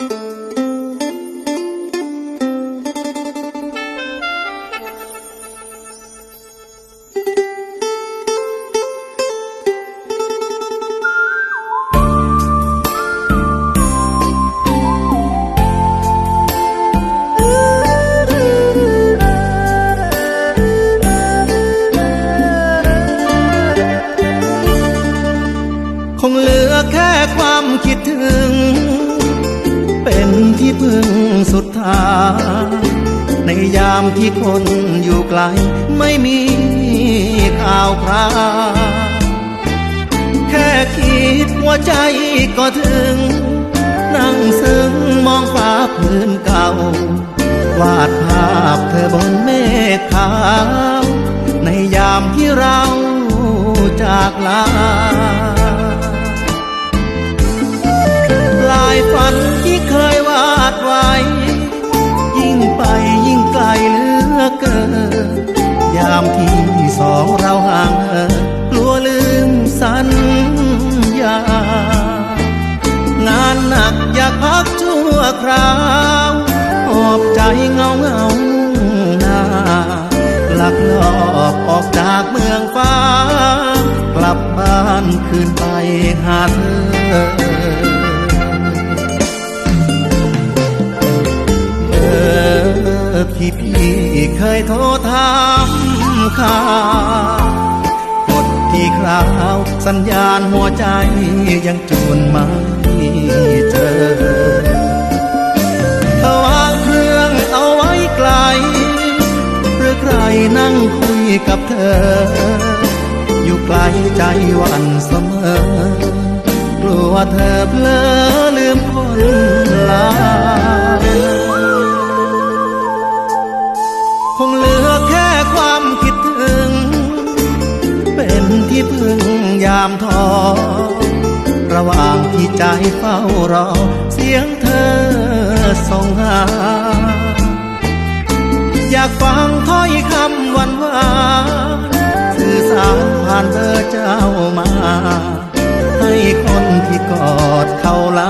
ค สุดท้ายในยามที่คนอยู่ไกล ไม่มีข่าวคราวแค่คิดว่าใจก็ถึง นั่งซึ้งมองฟ้าพื้นเก่า วาดภาพเธอบนเมฆขาว ในยามที่เราจากลา สองเราห่างเหินกลัวลืมสัญญา งานหนักอยากพักชั่วคราวหอบใจเงาเงาหน้าหลักลอบออกจากเมืองฟ้า กลับบ้านคืนไปหาเธอเออที่พี่เคยโทรถาม ข่ากดที่คราวสัญญาณหัวใจยังจูนไม่เจอถ้าวางเครื่องเอาไว้ไกล หรือใครนั่งคุยกับเธอ อยู่ไกลใจวันเสมอกลัวเธอเพลอลืมคนลาามท้อระหว่างที่ใจเฝ้ารอ เสียงเธอส่งหา อยากฟังถ้อยคำหวานหวานสื่อสารผ่านเธอเจ้ามา ให้คนที่กอดเขาลา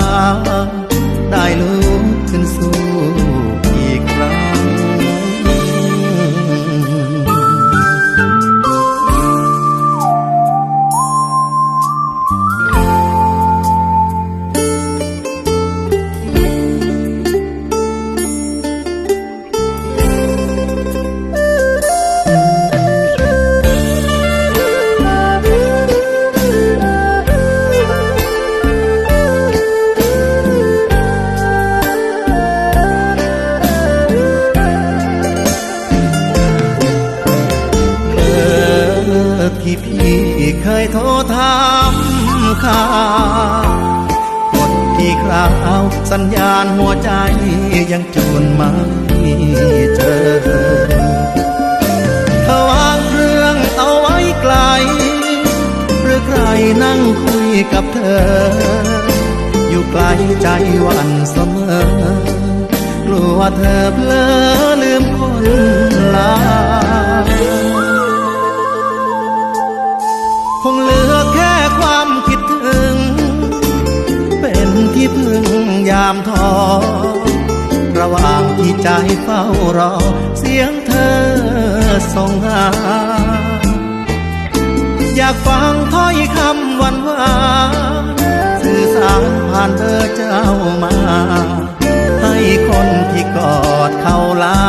ที่พี่เคยโทรถามข่าวกดที่คราวสัญญาณหัวใจยังจูนไม่เจอถ้าวางเครื่องเอาไว้ไกล หรือใครนั่งคุยกับเธอ อยู่ไกลใจวันเสมอ กลัวเธอเพลอลืมคนลา ที่พึ่งยามท้อระหว่างที่ใจเฝ้ารอ เสียงเธอส่งหา อยากฟังถ้อยคำหวานหวานสื่อสารผ่านเบอร์เจ้ามา ให้คนที่กอดเขาลา